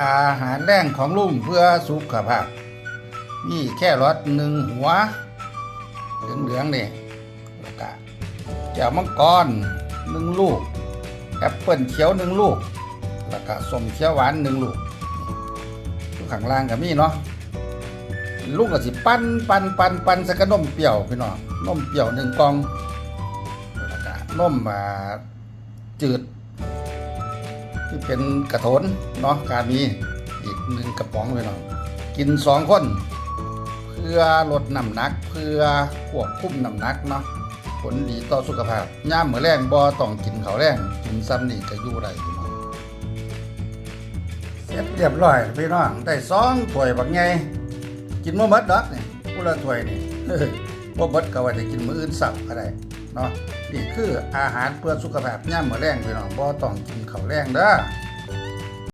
อาหารแรงของลุงเพื่อสุขภาพ มีแค่รสหนึ่งหัว เหลืองๆนี่แล้วก็แจ่วมังกรหนึ่งลูก แอปเปิลเขียวหนึ่งลูก แล้วก็ส้มเขียวหวานหนึ่งลูกอยู่ข้างล่างก็มีเนาะลูกก็สิปั้นปั้นปั้นปั้นส่กับนมเปรี้ยวพี่น้องนมเปรี้ยวหนึ่งกล่องแล้วก็นมอ่าจืด ที่เป็นกระโถนเนาะการมีอีกหนึ่งกระป๋องพี่น้องกินสองคนเพื่อลดน้ำหนักเพื่อควบคุมน้ำหนักเนาะผลดีต่อสุขภาพย่ามมื้อแรงบ่ต้องกินเขาแรงกินซ้ำนี่ก็อยู่ได้พี่น้องเสร็จเรียบร้อยพี่น้องได้สองถ้วยบักไงกินบ่หมดดอกนี่ผู้ละถ้วยนี่บ่หมดก็ว่าจะกินมื้ออื่นเช้าก็ได้ เนาะนี่คืออาหารเพื่อสุขภาพย่ามมื้อแรงพี่น้องบ่ต้องกินข้าวแรงเด้อ